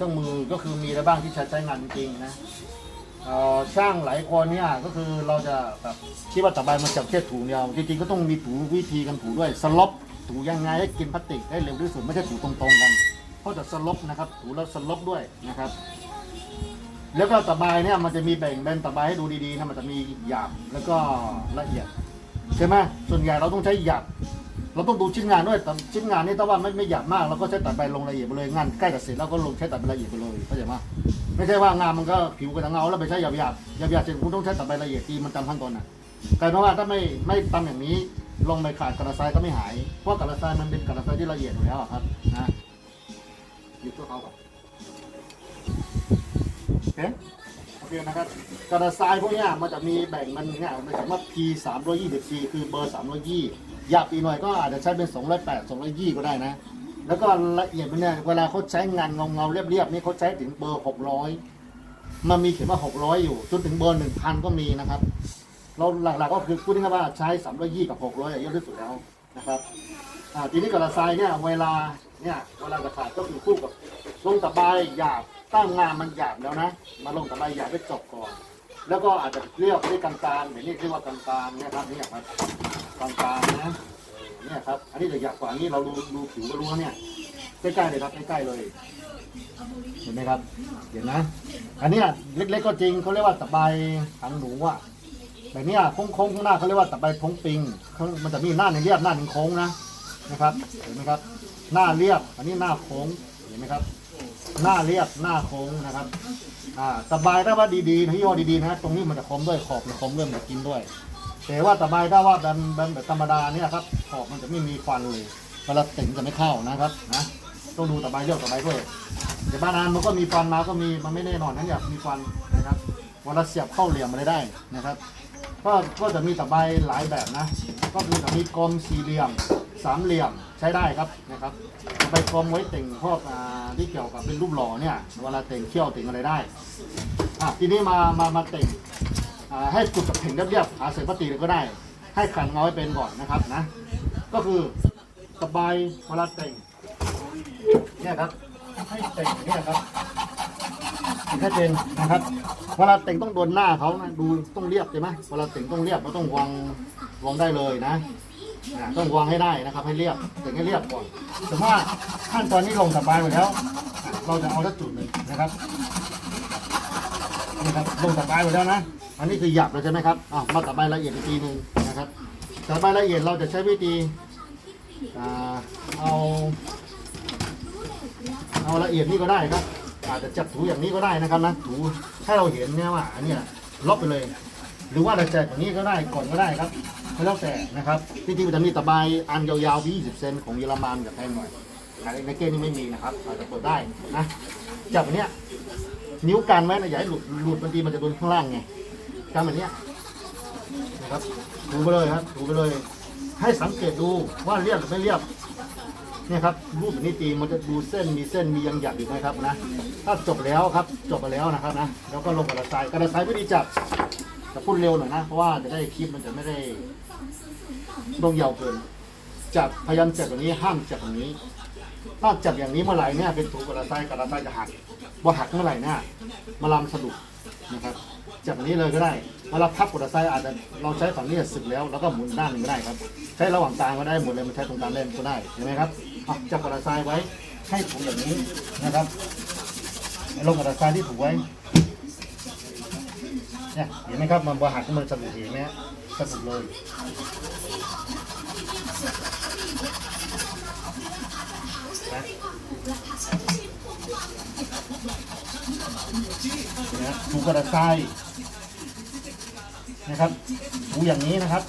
เครื่องมือก็คือมีอะไรบ้างที่ใช้ใช้งานจริงๆนะเอ่อช่างหลายคนเนี่ยก็คือเราจะแบบคิดว่าตะไบมันจับแค่ถูเดียวจริงๆก็ต้องมีถูวิธีกันถูด้วยสลบถูยังไงให้กินพลาสติกได้เร็วที่สุดไม่ใช่ถูตรงๆกันเพราะจะสลบนะครับถูแล้วสลบด้วยนะครับ แล้วก็ตะไบเนี่ยมันจะมีแบ่งเป็นตะไบให้ดูดีๆนะมันจะมีหยาบแล้วก็ละเอียดใช่ไหมส่วนใหญ่เราต้องใช้หยาบ เราต้องดูชิ้นงานด้วยแต่ชิ้นงานนี่ถ้าว่าไม่ไม่หยาบมากเราก็ใช้ตัดใบลงละเอียดไปเลยงานใกล้จะเสร็จแล้วก็ลงใช้ตัดใบละเอียดไปเลยเข้าใจไหมไม่ใช่ว่างานมันก็ผิวกับเงาแล้วไปใช้หยาบหยาบหยาบหยาบเสร็จคุณต้องใช้ตัดใบละเอียดทีมันจำขั้นตอนน่ะกลายเป็นว่าถ้าไม่ไม่ทำอย่างนี้ลงไปขาดกระทรายก็ไม่หายเพราะกระทรายมันเป็นกระทรายที่ละเอียดอยู่แล้วครับนะหยิบตัวเขาก่อนโอเค โอเคนะครับกระทรายพวกเนี้ยมันจะมีแบ่งมันเนี่ยมันจะว่า P 3 2 0 C คือเบอร์320หยาบอีกหน่อยก็อาจจะใช้เป็น208 220ก็ได้นะ แล้วก็ละเอียดมันเนี่ยเวลาเขาใช้งานเงาเงาเรียบๆนี่เขาใช้ถึงเบอร์ 600 มันมีเขียนว่า 600 อยู่จนถึงเบอร์ 1,000 ก็มีนะครับเราหลักๆก็คือพูดง่ายๆว่าใช้320กับ 600อะเยอะที่สุดแล้วนะครับทีนี้กระสายเนี่ยเวลาเนี่ยเวลากระขาดก็คือคู่กับลงตะไบหยาบ ตั้งงานมันหยาบแล้วนะ มาลงตะไบหยาบไปจบก่อน แล้วก็อาจจะเรียกด้วยกลางๆอย่างนี้เรียกว่ากลางๆเนี่ยครับเนี่ยครับกลางๆนะเนี่ยครับ อันนี้จะหยาบกว่านี้เราดูดูผิวก็รู้แล้วเนี่ยใกล้ๆเลยครับใกล้ๆเลยเห็นไหมครับเห็นนะ อันนี้เล็กๆก็จริงเขาเรียกว่าตะไบหางหนูอะแบบนี้โค้งๆข้างหน้าเขาเรียกว่าตะไบทงปิงมันจะมีหน้าหนึ่งเรียบหน้าหนึ่งโค้งนะนะครับเห็นไหมครับ หน้าเรียบ อันนี้หน้าโค้งเห็นไหมครับ หน้าเรียบหน้าโค้งนะครับ อ่าตะไบถ้าว่าดีๆนะยี่ห้อดีๆนะตรงนี้มันจะคมด้วยขอบมันคมด้วยมันจะกินด้วย แต่ว่าตะไบถ้าว่าแบบแบบธรรมดาเนี่ยครับ ขอบมันจะไม่มีควันเลยเวลาติ่งจะไม่เข้านะครับนะต้องดูตะไบเลือกตะไบด้วยแต่บ้างอันมันก็มีควันมาก็มีมันไม่แน่นอนนั้นอยากมีควันนะครับเวลาเสียบเข้าเหลี่ยมมาได้นะครับ ก็ก็จะมีตะไบหลายแบบนะ ก็คือจะมีกลมสี่เหลี่ยม สามเหลี่ยมใช้ได้ครับนะครับไบกลมไว้ติ่งพวกอ่าที่เกี่ยวกับเป็นรูปหล่อเนี่ยเวลาติ่งเขี้ยวติ่งอะไรได้อะทีนี้มามามาติ่งให้กุดกับเพ่งเรียบๆหาเศษพลาสติกก็ได้ ให้ขันน้อยเป็นก่อนนะครับนะ ก็คือสบายเวลาแต่งเนี่ยครับให้แต่งเนี่ยครับให้เป็นนะครับเวลาแต่งต้องโดนหน้าเขานะดูต้องเรียบใช่ไหมเวลาแต่งต้องเรียบเราต้องวางวางได้เลยนะ อ่าต้องวางให้ได้นะครับ ให้เรียบแต่งให้เรียบก่อนแต่ว่าขั้นตอนนี้ลงสบายหมดแล้วเราจะเอาสักจุดหนึ่งนะครับนี่ครับลงตะไบหมดแล้วนะอันนี้คือหยับแล้วใช่ไหมครับอะมาตะไบละเอียดอีกทีหนึ่งนะครับตะไบละเอียดเราจะใช้วิธีอ่าเอา เอาละเอียดนี่ก็ได้ครับ อาจจะจับถูอย่างนี้ก็ได้นะครับนะถูให้เราเห็นเนี่ยว่าอันเนี้ยล็อกไปเลย หรือว่าเราจะอย่างนี้ก็ได้ก่อนก็ได้ครับ แล้วแต่นะครับที่จริงมันจะมีตะไบอันยาวๆ20เซนของเยอรมันกับแพงหน่อยในเกณฑ์นี้ไม่มีนะครับอาจจะเปิดได้นะจับอันเนี้ยนิ้วกันไว้นะอย่าให้หลุดหลุดบางทีมันจะโดนข้างล่างไงกันแบบเนี้ยนะครับดูไปเลยครับดูไปเลย ให้สังเกตดูว่าเรียบหรือไม่เรียบเนี่ยครับรูปแบบนี้ตีมันจะดูเส้นมีเส้นมียังหยักอยู่ไหมครับนะถ้าจบแล้วครับจบไปแล้วนะครับนะแล้วก็ลงกระดาษทรายกระดาษทรายวิธีจับจะพูดเร็วหน่อยนะเพราะว่าจะได้คลิปมันจะไม่ได้ ต้องยาวเกินจับพยายามจับแบบนี้ห้ามจับแบบนี้ ถ้าจับอย่างนี้เมื่อไหร่เนี่ยเป็นถูกกระไซกระไซจะหักว่าหักเมื่อไหร่เนี่ยมาลำสะดุดนะครับจับอย่างนี้เลยก็ได้เวลาพับกระไซอาจจะเราใช้ฝั่งนี้สึกแล้วแล้วก็หมุนด้านหนึงก็ได้ครับ ใช้ระหว่างกลางก็ได้หมุนเลยมันใช้ตรงกลางเล่นก็ได้เห็นไหมครับจับกระไซไว้ให้ถูกอย่างนี้นะครับลงกระไซที่ถูกไว้ เนี่ยเห็นไหมครับมันว่าหักมันสะดุดเห็นไหมะสะดุดเลยนะนะถูกระไซนะครับถูอย่างนี้นะครับ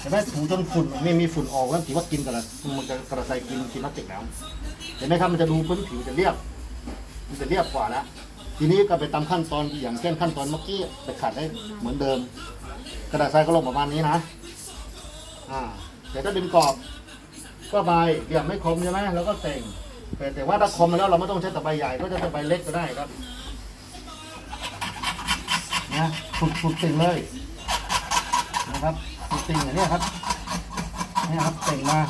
เห็นไหมถูจนฝุ่นไม่มีฝุ่นออกแล้วถือว่ากินกระมันจะกระไซกินกินพลาสติกแล้วเห็นไหมครับมันจะดูพื้นผิวจะเรียบมันจะเรียบกว่าแล้ว ทีนี้ก็ไปตามขั้นตอนอย่างเช่นขั้นตอนเมื่อกี้ไปขัดให้เหมือนเดิม กระดาษทรายก็ลงประมาณนี้นะอ่าแต่ถ้าเป็นกรอบก็ใบเหลี่ยมไม่คมใช่ไหมเราก็แต่งแต่แต่ว่าถ้าคมมาแล้วเราไม่ต้องใช้ตะไบใหญ่ก็จะตะไบเล็กก็ได้ครับนะฝึกฝึกติ่งเลยนะครับฝึกติ่งอย่างนี้ครับนี่ครับติ่งมา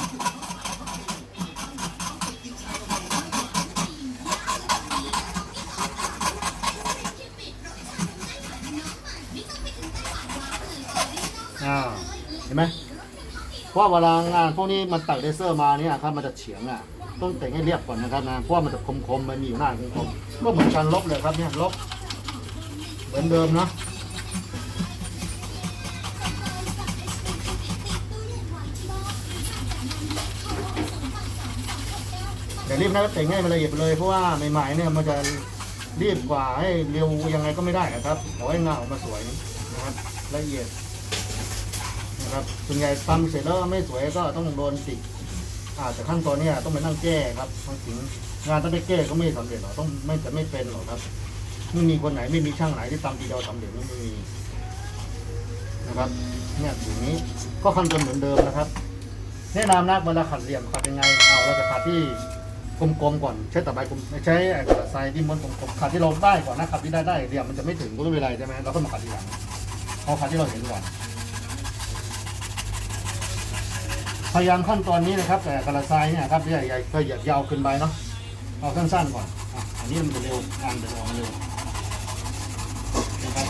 เพราะเวลางานพวกนี้มันตัดเลเซอร์มาเนี่ยครับมันจะเฉียงอะต้องแต่งให้เรียบก่อนนะครับนะเพราะมันจะคมๆมันมีอยู่หน้าคมๆก็เหมือนการลบเลยครับเนี่ยลบเหมือนเดิมเนาะแต่รีบนะแต่งให้มันละเอียดเลยเพราะว่าใหม่ๆเนี่ยมันจะรีบกว่าให้เร็วยังไงก็ไม่ได้นะครับขอให้งานออกมาสวยนะครับละเอียด ครับส่วนใหญ่ทำเสร็จแล้วไม่สวยก็ต้องโดนติดอาจจะขั้นตอนเนี้ยต้องไปนั่งแก้ครับบางทีงานต้องไปแก้ก็ไม่สำเร็จหรอกต้องไม่จะไม่เป็นหรอกครับไม่มีคนไหนไม่มีช่างไหนที่ทำทีเดียวทำเดี๋ยวไม่มีนะครับเนี่ยอย่างนี้ก็ขั้นตอนเหมือนเดิมนะครับ แนะนำนะเวลาขัดเหลี่ยมขัดยังไงเอาเราจะขัดที่กลมๆก่อนใช้ตะไบกลมไม่ใช้อ้กระทรายที่ม้วนกลมๆขัดที่เราได้ก่อนนะขัดที่ได้ได้เหลี่ยมมันจะไม่ถึงก็ไม่เป็นไรใช่ไหมเราก็มาขัดทีหลังเอาขัดที่เราเห็นก่อน พยายามขั้นตอนนี้นะครับ แต่กระทรายเนี่ยครับใหญ่ๆก็อย่ายาวขึ้นไปเนาะเอาสั้นๆก่อนอะอันนี้มันจะเร็วงานจะออกมาเร็วนะครับ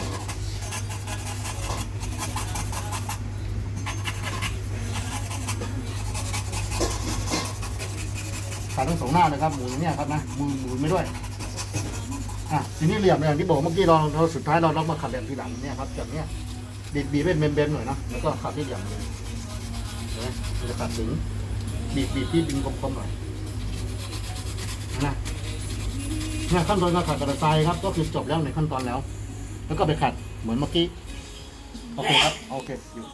ขาทั้งสองหน้าเลยครับหมุนเนี่ยครับนะมือหมุนไม่ด้วยอะทีนี้เหลี่ยมอย่างที่บอกเมื่อกี้เราเราสุดท้ายเราเรามาขัดเหลี่ยมทีหลังเนี่ยครับจากเนี้ยบีบบีบเป็นเบนๆหน่อยนะแล้วก็ขัดที่เหลี่ยมเลย เห็นไหมมันจะขัดถึงบีบบีบที่ดินกลมๆหน่อยนะเนี่ยขั้นตอนการขัดกระดาษทรายครับ ก็คือจบแล้วในขั้นตอนแล้ว แล้วก็ไปขัดเหมือนเมื่อกี้ โอเคครับ โอเคอยู่